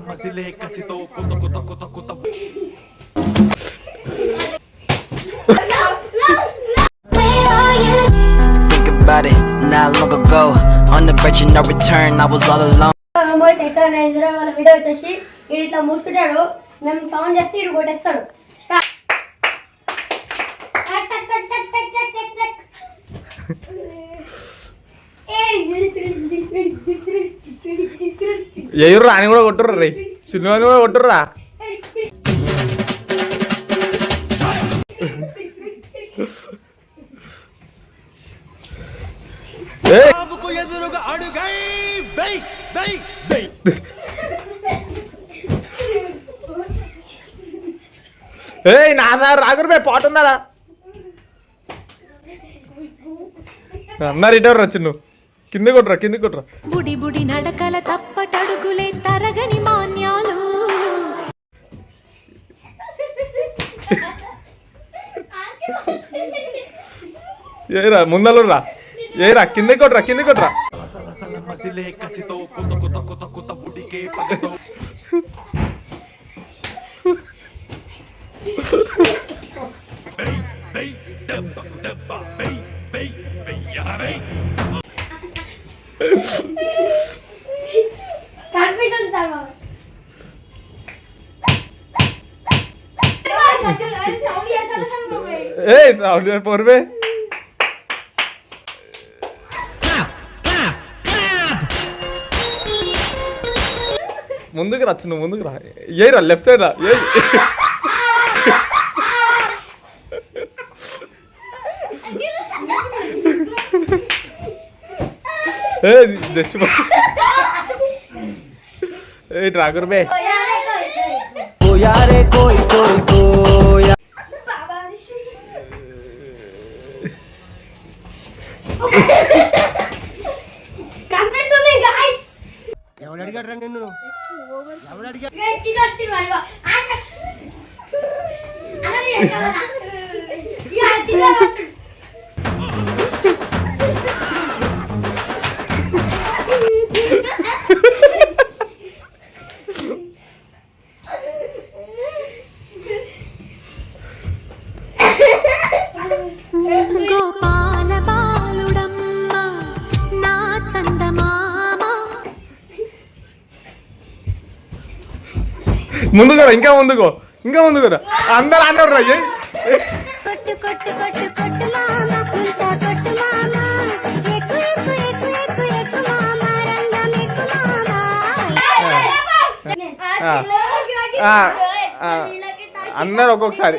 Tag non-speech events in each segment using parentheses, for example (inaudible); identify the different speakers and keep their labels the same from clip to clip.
Speaker 1: మసిలే కసితో కుత కుత కుత కుత
Speaker 2: Think about it, not long ago. On the verge of no return, I was all alone.
Speaker 3: Boys ఎక్కడ నైజరా వాళ్ళ వీడియో వచ్చేసి వీడు ఇట్లా మూసుకుంటాడు మేము సౌండ్ చేస్తే ఇటు కొట్టేస్తాడు స్టార్ట్
Speaker 4: ఎయ్యరు రాని కూడా కొట్టుర్రు రే. సినిమాని కూడా కొట్టుర్రా.
Speaker 1: ఎదురుగా అడుగై వెయ్
Speaker 4: ఏయ్ నాదా రాగురు పాట ఉన్నారా అన్నారు ఇటర్ వచ్చి నువ్వు కింద కొట్టురా కింద కొట్టురా
Speaker 5: బుడి బుడి నడకల తప్పటడుగులే తరగని మాన్యాలు.
Speaker 4: ఏరా ముందలు రా. ఏరా కింద కొట్టురా కింద కొట్టురా
Speaker 1: సలసల మసిలే
Speaker 3: 담배 좀 담아.
Speaker 4: এই সাউন্ডের পড়বে ముందుకు రా చిన్న ముందుకు రా ఏ రా లెఫ్ట్ సైడ్ రా ఏ
Speaker 3: এই ড্রাগর বে কোয়ারে কই কই কোয়া
Speaker 6: ఎవడు అడిగాడు నిన్ను ఎవడు అడిగాడు
Speaker 3: అన్న ముందుకోరా ఇంకా
Speaker 4: ముందుకో ఇంకా ముందుకోరా అందరు అందరు రా అందరు ఒక్కొక్కసారి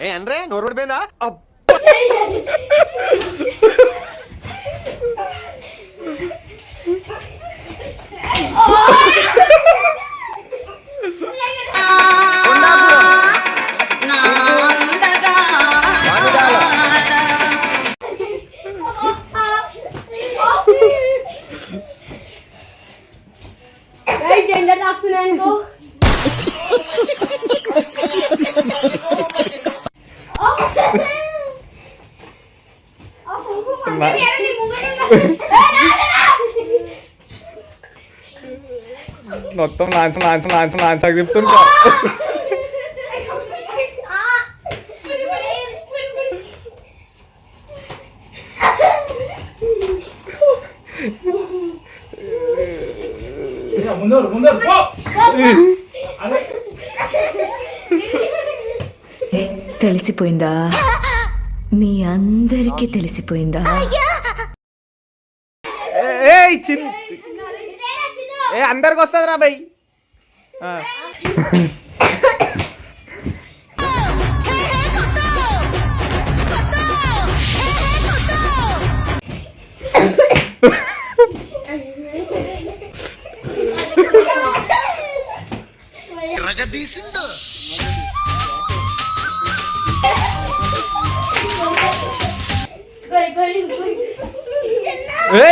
Speaker 6: ఏ అనరే నోరు పడిపోయిందా
Speaker 3: డేంజర్
Speaker 4: మొత్తం లాంచ లాంచ లాంచ లాంచకు చెప్తుంటా
Speaker 7: తెలిసిపోయిందా మీ అందరికీ తెలిసిపోయిందా?
Speaker 4: ఏ చిన్ ఏ అందరికి వస్తుంది రా బై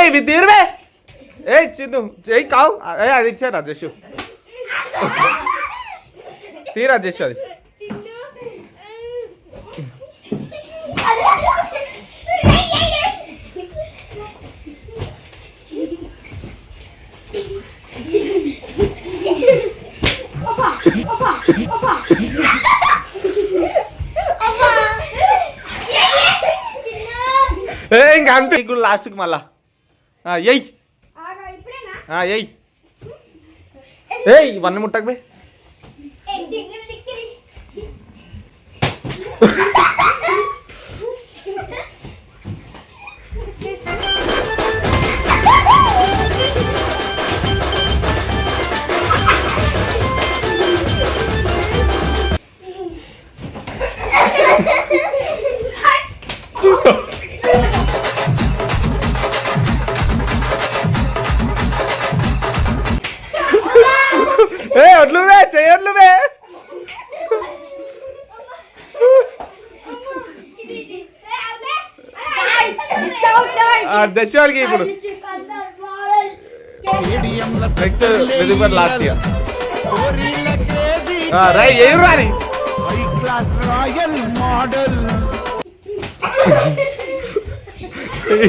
Speaker 4: ఏ ఇవి తీరువే ఏ చిన్ను ఏ కావు ఏ అది ఇచ్చారా జస్సు తీరా జస్సు అది ఏ ఇంకా అంతే ఇప్పుడు లాస్ట్కి మళ్ళా ఆ, ఎయ్ ఎయ్ ఇవన్నీ ముట్టకు బే. ఆ, దశవాడికి ఇప్పుడు. నెక్స్ట్ వెదుగుబడి లాస్ట్ ఇయర్ రై ఏం రాని
Speaker 1: హై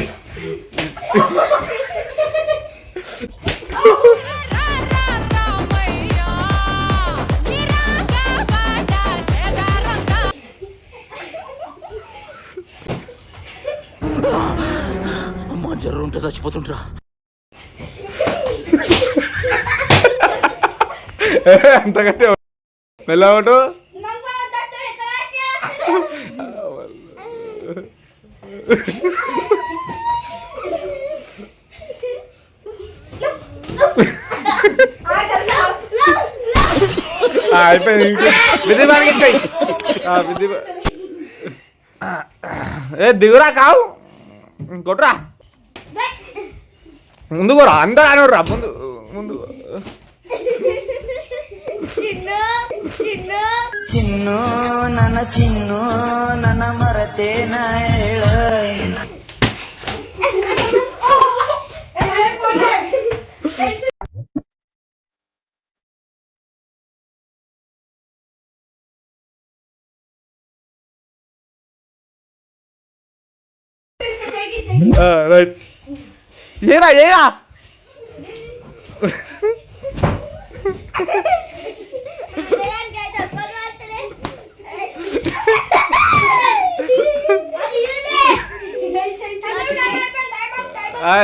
Speaker 1: క్లాస్ ఉంటే చచ్చిపోతుంటరా
Speaker 4: అంతకంటే మెల్లవటు అయిపోయింది. విధిమానికి ఇచ్చాయి ఏ దిగురా కావు. కొట్టురా ముందు కూడా అందరు ఆడరు రా ముందు ముందు.
Speaker 2: చిన్ను నన్న చిన్ను నన్న మరతే నాయళ
Speaker 4: రైట్ (laughs) ఏరా ఏరా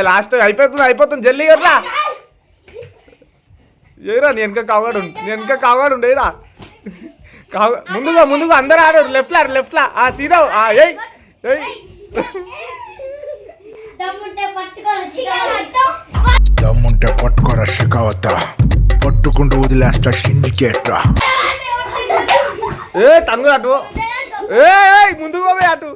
Speaker 4: లాస్ట్ అయిపోతుంది అయిపోతుంది జల్లి ఎర్రా ఏరా నేను వెనక కావాడు నేను వెనక కావాడు ఉండేరా కావ ముందుగా ముందుగా అందరూ ఆడారు లెఫ్ట్ లా లెఫ్ట్ లా ఆ సీదా ఆ ఏయ్ ఏయ్
Speaker 1: దమ్ముంటే పట్టుకోరా షికావత పట్టుకుంటూ వదిలేస్తా సిండికేట్ రా
Speaker 4: ఏ తన్ను అటు. ఏ ముందుకు పోవే అటు.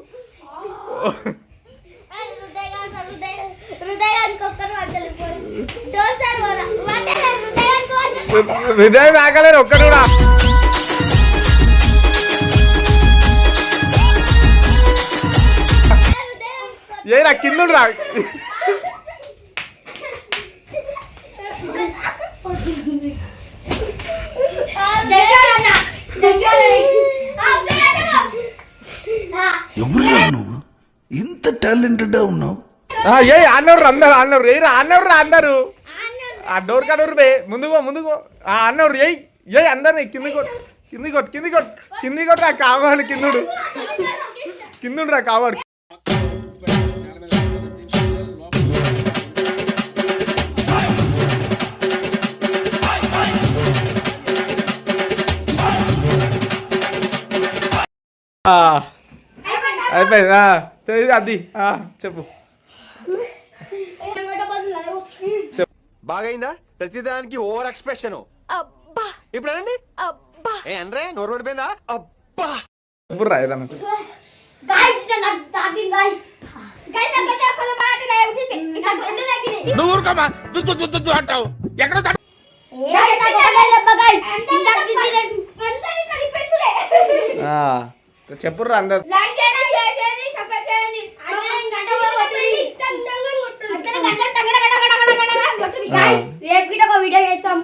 Speaker 4: హృదయం ఆగలేరు ఒక్కడు కూడా. ఏరా కింద రా.
Speaker 1: ఎవరురా నువ్వు? ఇంత టాలెంటెడ్ ఉన్నావు.
Speaker 4: ఆ, ఏ అన్నవరు అందరు అన్నవరు ఏరా అన్నవరు అందరు. ఆ డోర్ కడవరు బే ముందుగో ముందుగో ఆ అన్నవరు ఏయ్ ఏయ్ అందరిని కింది కొట్టు కింది కొట్టు కింది కొట్టు కింది కొట్టు రా కావాడు కిందుడు. కిందుడు రా కావాడు. అయిపోయింది? ఆ, చెయ్యి అది ఆ, చెప్పు.
Speaker 6: బాగైందా? ప్రతిదానికి ఓవర్ ఎక్స్ప్రెషన్. ఇప్పుడు అనండి. ఏ అనరే నోరు పడిపోయిందా అబ్బా.
Speaker 4: ఇప్పుడు రా ఏదన్నా.
Speaker 3: గాయ్స్ నాకు తాకింది గాయ్స్ గాయ్స్ నాకైతే ఒక్క మాట లేదు ఇంకా రెండు తగ్గినాయి
Speaker 1: నువ్వు ఊరుకోమా దుద్దు దుద్దు దుద్దు అంటావు. ఎక్కడ
Speaker 3: చెప్పుర్రా అందరు. రేపు
Speaker 4: గిట్ట ఒక
Speaker 3: వీడియో చేస్తాం